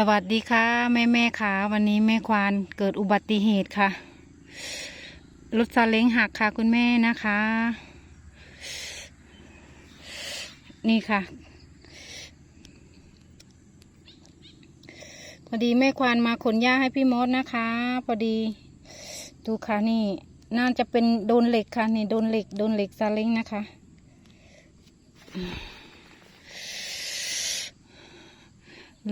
สวัสดีค่ะ แม่แม่ค่ะ วันนี้แม่ควานเกิดอุบัติเหตุค่ะรถซาเล้งหักค่ะคุณแม่นะคะ นี่ค่ะ พอดีแม่ควานมาขนหญ้าให้พี่มดนะคะ พอดีดูค่ะนี่ น่าจะเป็นโดนเหล็กค่ะ นี่โดนเหล็กโดนเหล็กซาเล้งนะคะ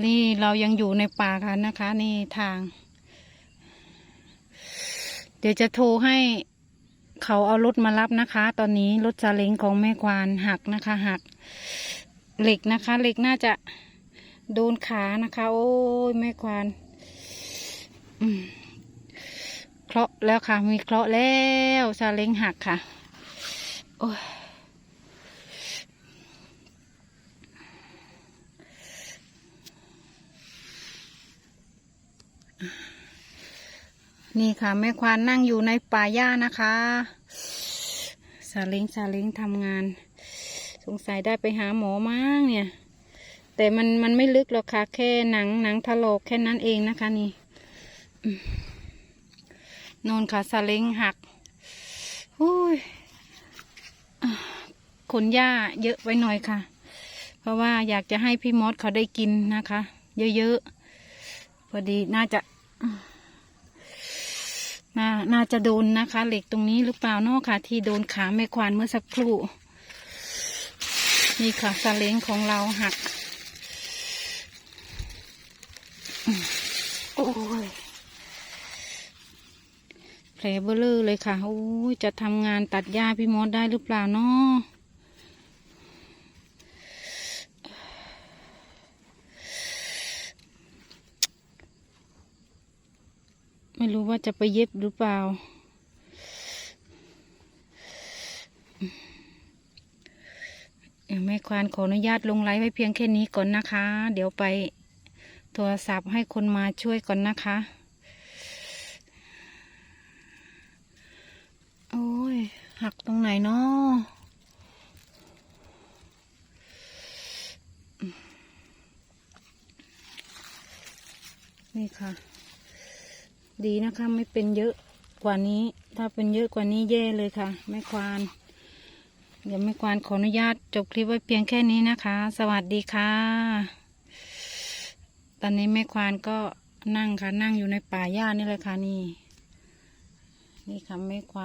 นี่เรายังอยู่ในป่ากันนะคะ นี่ทาง เดี๋ยวจะโทรให้เขาเอารถมารับนะคะ ตอนนี้รถซาเล้งของแม่ควานหักนะคะหัก เหล็กนะคะ เหล็กน่าจะโดนขานะคะ โอ้ยแม่ควานเคราะห์แล้วค่ะ มีเคราะห์แล้วซาเล้งหักค่ะ โอ้ย นี่ค่ะ แม่ควานนั่งอยู่ในป่าหญ้านะคะซาเล้งซาเล้งทำงาน สงสัยได้ไปหาหมอมั้งเนี่ย แต่มันมันไม่ลึกหรอกค่ะ แค่หนังหนังถลอกแค่นั้นเองนะคะนี่นอนค่ะซาเล้งหักอุ้ยขนหญ้าเยอะไปหน่อยค่ะ เพราะว่าอยากจะให้พี่มดเขาได้กินนะคะ เยอะๆ พอดีน่าจะน่าน่าจะโดนนะคะ เหล็กตรงนี้หรือเปล่าเนาะค่ะ ที่โดนขาแม่ควานเมื่อสักครู่ นี่ค่ะซาเล้งของเราหัก โอ้ยแผลเบลอเลยค่ะโอ้ยจะทำงานตัดหญ้าพี่มดได้หรือเปล่าเนาะ ไม่รู้ว่าจะไปเย็บหรือเปล่า แม่ควานขออนุญาตลงไลฟ์ไว้เพียงแค่นี้ก่อนนะคะ เดี๋ยวไปโทรศัพท์ให้คนมาช่วยก่อนนะคะ โอ้ย หักตรงไหนเนาะนี่ค่ะ ดีนะคะ ไม่เป็นเยอะกว่านี้ ถ้าเป็นเยอะกว่านี้แย่เลยค่ะแม่ควานเดี๋ยวแม่ควานขออนุญาตจบคลิปไว้เพียงแค่นี้นะคะ สวัสดีค่ะ ตอนนี้แม่ควานก็นั่งค่ะนั่งอยู่ในป่าหญ้านี่เลยค่ะนี่ นี่ค่ะแม่ควาน